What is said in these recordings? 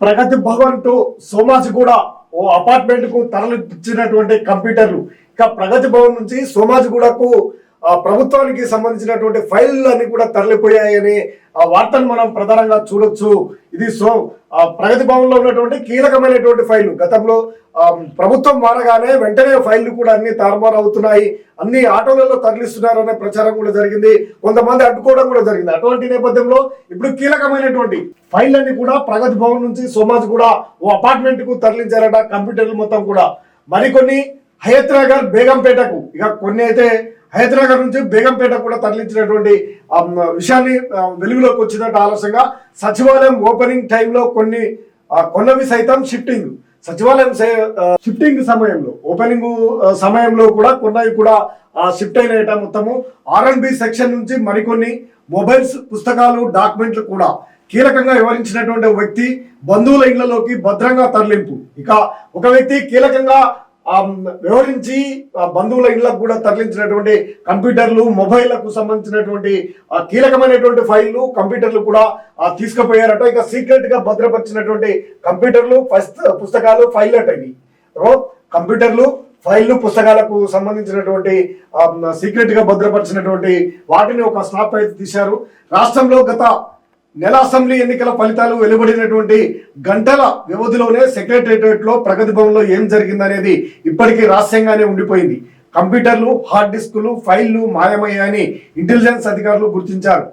ప్రగతి Bhavan to Somajiguda ఓ అపార్ట్మెంట్కు తరలిచ్చినటువంటి కంప్యూటర్లు. ఇక ప్రగతి భవన్ నుంచి సోమాజిగూడకు ఆ, ప్రభుత్వానికి సంబంధించినటువంటి ఫైల్ అన్ని కూడా తరలిపోయాయని ఆ వార్తను మనం ప్రధానంగా చూడొచ్చు. ఇది సో ఆ, ప్రగతి భవన్లో ఉన్నటువంటి కీలకమైనటువంటి ఫైల్ గతంలో ప్రభుత్వం మారగానే వెంటనే ఫైళ్ళు కూడా అన్ని తారుమారు అవుతున్నాయి. అన్ని ఆటోలలో తరలిస్తున్నారనే ప్రచారం కూడా జరిగింది. కొంతమంది అడ్డుకోవడం కూడా జరిగింది. అటువంటి నేపథ్యంలో ఇప్పుడు కీలకమైనటువంటి ఫైల్ అన్ని కూడా ప్రగతి భవన్ నుంచి సోమాజ్ కూడా ఓ అపార్ట్మెంట్కు తరలించారట కంప్యూటర్లు మొత్తం కూడా. మరికొన్ని హయత్ నగర్ బేగంపేటకు. ఇక కొన్ని అయితే హైదరాబాద్ నుంచి బేగంపేట కూడా తరలించినటువంటి విషయాన్ని వెలుగులోకి వచ్చినట్టు ఆలస్యంగా సచివాలయం ఓపెనింగ్ టైంలో కొన్ని కొన్నవి సైతం షిఫ్టింగ్. సచివాలయం షిఫ్టింగ్ సమయంలో ఓపెనింగ్ సమయంలో కూడా కొన్నవి కూడా షిఫ్ట్ అయినట మొత్తము. ఆర్ఎన్బి బి సెక్షన్ నుంచి మరికొన్ని మొబైల్స్ పుస్తకాలు డాక్యుమెంట్లు కూడా కీలకంగా వివరించినటువంటి వ్యక్తి బంధువుల ఇళ్ళలోకి భద్రంగా తరలింపు. ఇక ఒక వ్యక్తి కీలకంగా వివరించి బంధువుల ఇళ్ళకు కూడా తరలించినటువంటి కంప్యూటర్లు మొబైళ్ళకు సంబంధించినటువంటి కీలకమైనటువంటి ఫైళ్ళు కంప్యూటర్లు కూడా తీసుకుపోయారట. ఇక సీక్రెట్గా భద్రపరిచినటువంటి కంప్యూటర్లు పుస్తకాలు ఫైల్ అట ఇవి. ఓ, కంప్యూటర్లు ఫైళ్ళు పుస్తకాలకు సంబంధించినటువంటి సీక్రెట్గా భద్రపరిచినటువంటి వాటిని ఒక స్నాప్ అయితే తీశారు. రాష్ట్రంలో గత నెల అసెంబ్లీ ఎన్నికల ఫలితాలు వెలువడినటువంటి గంటల వ్యవధిలోనే సెక్రటేరియట్లో ప్రగతి భవన్లో ఏం జరిగిందనేది ఇప్పటికీ రహస్యంగానే ఉండిపోయింది. కంప్యూటర్లు హార్డ్ డిస్కులు ఫైళ్ళు మాయమయ్యాయని ఇంటెలిజెన్స్ అధికారులు గుర్తించారు.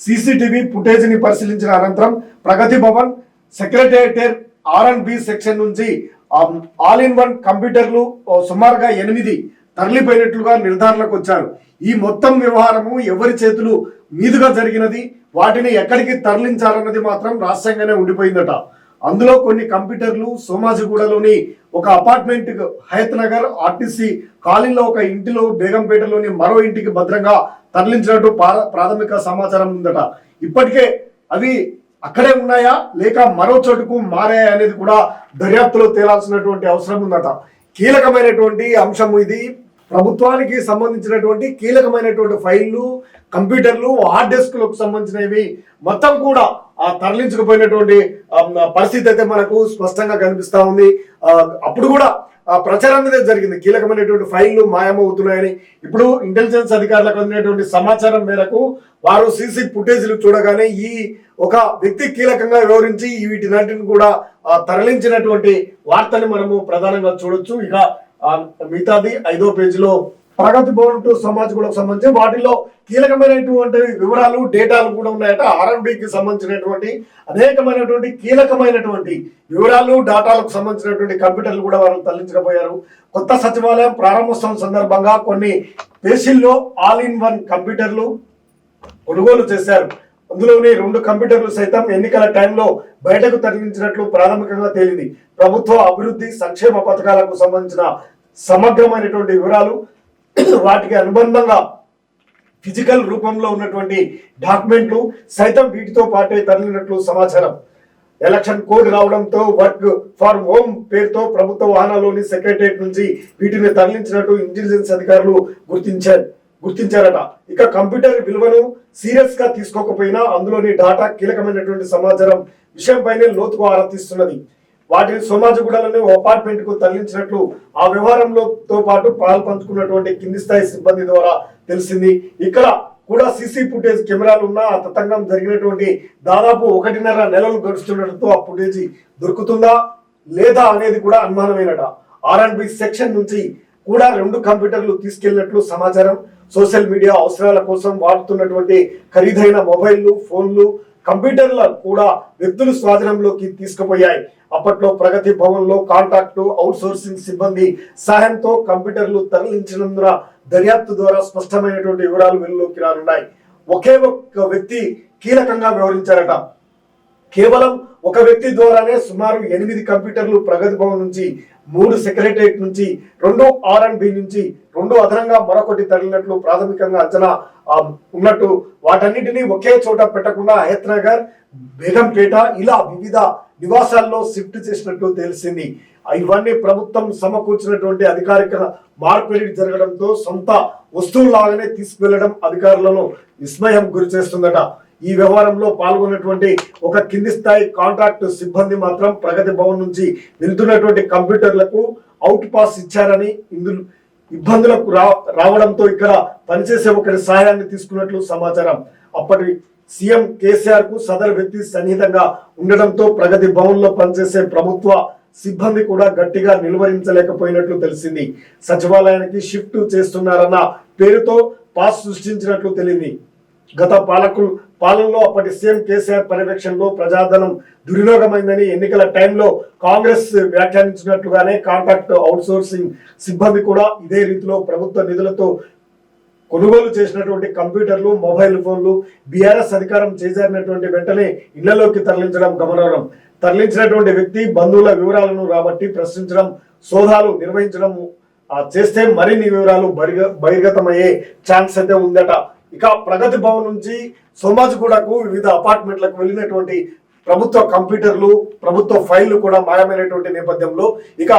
సీసీటీవీ ఫుటేజ్ని పరిశీలించిన అనంతరం Pragathi Bhavan secretariat R and B section నుంచి ఆల్ ఇన్ వన్ కంప్యూటర్లు ఓ సుమారుగా ఎనిమిది తరలిపోయినట్లుగా నిర్ధారణకు వచ్చారు. ఈ మొత్తం వ్యవహారము ఎవరి చేతులు మీదుగా జరిగినది వాటిని ఎక్కడికి తరలించాలన్నది మాత్రం రహస్యంగానే ఉండిపోయిందట. అందులో కొన్ని కంప్యూటర్లు సోమాజిగూడలోని ఒక అపార్ట్మెంట్ హయత్ నగర్ ఆర్టీసీ కాలనీలో ఒక ఇంటిలో బేగంపేటలోని మరో ఇంటికి భద్రంగా తరలించినట్టు పా- ప్రాథమిక సమాచారం ఉందట. ఇప్పటికే అవి అక్కడే ఉన్నాయా లేక మరో చోటుకు మారాయా అనేది కూడా దర్యాప్తులో తేలాల్సినటువంటి అవసరం ఉందట. కీలకమైనటువంటి అంశం ఇది. ప్రభుత్వానికి సంబంధించినటువంటి కీలకమైనటువంటి ఫైళ్ళు కంప్యూటర్లు హార్డ్ డిస్క్లకు సంబంధించినవి మొత్తం కూడా ఆ తరలించకపోయినటువంటి పరిస్థితి అయితే మనకు స్పష్టంగా కనిపిస్తూ ఉంది. అప్పుడు కూడా ప్రచారం మీద జరిగింది. కీలకమైనటువంటి ఫైళ్ళు మాయమవుతున్నాయని. ఇప్పుడు ఇంటెలిజెన్స్ అధికారులకు అందినటువంటి సమాచారం మేరకు వారు సీసీ ఫుటేజ్లు చూడగానే ఈ ఒక వ్యక్తి కీలకంగా వివరించి ఈ వీటినన్నింటిని కూడా తరలించినటువంటి వార్తని మనము ప్రధానంగా చూడొచ్చు. ఇక మిగతాది ఐదో పేజీలో ప్రగతి భవన్ టు సమాజ్ కూడా సంబంధించి వాటిలో కీలకమైనటువంటి వివరాలు డేటాలు కూడా ఉన్నాయట. ఆర్ఎండ్బికి సంబంధించినటువంటి అనేకమైనటువంటి కీలకమైనటువంటి వివరాలు డేటాలకు సంబంధించినటువంటి కంప్యూటర్లు కూడా వారు తరలించకపోయారు. కొత్త సచివాలయం ప్రారంభోత్సవం సందర్భంగా కొన్ని పేసీల్లో ఆల్ ఇన్ వన్ కంప్యూటర్లు కొనుగోలు చేశారు. అందులోని రెండు కంప్యూటర్లు సైతం ఎన్నికల టైంలో బయటకు తరలించినట్లు ప్రాథమికంగా తేలింది. ప్రభుత్వ అభివృద్ధి సంక్షేమ పథకాలకు సంబంధించిన సమగ్రమైనటువంటి వివరాలు వాటికి అనుబంధంగా ఫిజికల్ రూపంలో ఉన్నటువంటి డాక్యుమెంట్లు సైతం వీటితో పాటే తరలినట్లు సమాచారం. ఎలక్షన్ కోడ్ రావడంతో వర్క్ ఫార్ హోమ్ పేరుతో ప్రభుత్వ వాహనాల్లోని సెక్రటరియట్ నుంచి వీటిని తరలించినట్టు ఇంటెలిజెన్స్ అధికారులు గుర్తించారు. గుర్తించారట. ఇక కంప్యూటర్ విలువను సీరియస్గా తీసుకోకపోయినా అందులోని డాటా కీలకమైనటువంటి సమాచారం విషయంపైనే లోతుకు ఆరా తీస్తున్నది వాటిని సోమాజిగూడలోని ఓ అపార్ట్మెంట్కు తరలించినట్లు ఆ వ్యవహారంలో తో పాటు పాలు పంచుకున్నటువంటి కింది స్థాయి సిబ్బంది ద్వారా తెలిసింది. ఇక్కడ కూడా సీసీ ఫుటేజ్ కెమెరాలు ఉన్న ఆ తతంగం జరిగినటువంటి దాదాపు ఒకటిన్నర నెలలు గడుస్తుండటంతో ఆ ఫుటేజ్ దొరుకుతుందా లేదా అనేది కూడా అనుమానమైనట. ఆర్ అండ్ బి సెక్షన్ నుంచి కూడా రెండు కంప్యూటర్లు తీసుకెళ్ళినట్లు సమాచారం. సోషల్ మీడియా అవసరాల కోసం వాడుతున్నటువంటి ఖరీదైన మొబైల్లు ఫోన్లు కంప్యూటర్ల కూడా వ్యక్తులు స్వాధీనంలోకి తీసుకుపోయాయి. అప్పట్లో ప్రగతి భవన్లో కాంట్రాక్టు అవుట్ సోర్సింగ్ సిబ్బంది సహాయంతో కంప్యూటర్లు తరలించినందున దర్యాప్తు ద్వారా స్పష్టమైనటువంటి వివరాలు వెలుగులోకి రానున్నాయి. ఒకే ఒక్క వ్యక్తి కీలకంగా వ్యవహరించారట. కేవలం ఒక వ్యక్తి ద్వారానే సుమారు ఎనిమిది కంప్యూటర్లు ప్రగతి భవన్ నుంచి మూడు సెక్రటరియట్ నుంచి రెండు ఆర్ అండ్ బి నుంచి రెండు అదనంగా మరొకటి తరలినట్లు ప్రాథమికంగా అంచనా ఉన్నట్టు వాటన్నిటిని ఒకే చోట పెట్టకుండా హయత్నగర్ బేగంపేట ఇలా వివిధ నివాసాల్లో షిఫ్ట్ చేసినట్టు తెలిసింది. ఇవన్నీ ప్రభుత్వం సమకూర్చినటువంటి అధికారిక మార్పిడి జరగడంతో సొంత వస్తువులాగానే తీసుకువెళ్ళడం అధికారులను విస్మయం గురి చేస్తుందట. ఈ వ్యవహారంలో పాల్గొన్నటువంటి ఒక కింది స్థాయి కాంట్రాక్ట్ సిబ్బంది మాత్రం ప్రగతి భవన్ నుంచి వెళ్తున్నటువంటి కంప్యూటర్లకు అవుట్ పాస్ ఇచ్చారని ఇందులో ఇబ్బందులకు రా రావడంతో ఇక్కడ పనిచేసే ఒకరి సహాయాన్ని తీసుకున్నట్లు సమాచారం. అప్పటి సీఎం కేసీఆర్కు సదరు వ్యక్తి సన్నిహితంగా ఉండడంతో ప్రగతి భవన్లో పనిచేసే ప్రభుత్వ సిబ్బంది కూడా గట్టిగా నిలువరించలేకపోయినట్లు తెలిసింది. సచివాలయానికి షిఫ్ట్ చేస్తున్నారన్న పేరుతో పాస్ సృష్టించినట్లు తెలిసింది గత పాలకులు పాలనలో అప్పటి సీఎం కేసీఆర్ పర్యవేక్షణలో ప్రజాధనం దుర్వినియోగమైందని ఎన్నికల టైంలో కాంగ్రెస్ వ్యాఖ్యానించినట్లుగానే కాంట్రాక్ట్ అవుట్సోర్సింగ్ సిబ్బంది కూడా ఇదే రీతిలో ప్రభుత్వ నిధులతో కొనుగోలు చేసినటువంటి కంప్యూటర్లు మొబైల్ ఫోన్లు బీఆర్ఎస్ అధికారం చేజారినటువంటి వెంటనే ఇళ్ళలోకి తరలించడం గమనార్హం. తరలించినటువంటి వ్యక్తి బంధువుల వివరాలను రాబట్టి ప్రశ్నించడం సోదాలు నిర్వహించడం చేస్తే మరిన్ని వివరాలు బహిర్గతమయ్యే ఛాన్స్ అయితే ఉందట. ఇక ప్రగతి భవన్ నుంచి సోమాజిగూడకు వివిధ అపార్ట్మెంట్లకు వెళ్ళినటువంటి ప్రభుత్వ కంప్యూటర్లు ప్రభుత్వ ఫైళ్ళు కూడా మాయమైనటువంటి నేపథ్యంలో ఇక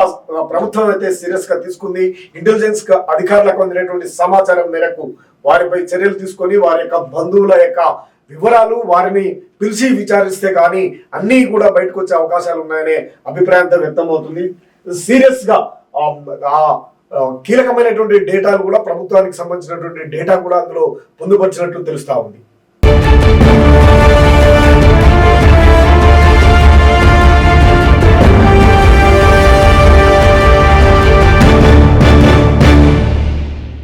ప్రభుత్వం అయితే సీరియస్గా తీసుకుంది. ఇంటెలిజెన్స్ అధికారులకు అందినటువంటి సమాచారం మేరకు వారిపై చర్యలు తీసుకొని వారి యొక్క బంధువుల యొక్క వివరాలు వారిని పిలిచి విచారిస్తే కానీ అన్నీ కూడా బయటకు వచ్చే అవకాశాలు ఉన్నాయనే అభిప్రాయంతో వ్యక్తమవుతుంది. సీరియస్గా కీలకమైనటువంటి డేటాలు కూడా ప్రభుత్వానికి సంబంధించినటువంటి డేటా కూడా అందులో పొందుపరిచినట్లు తెలుస్తూ ఉంది.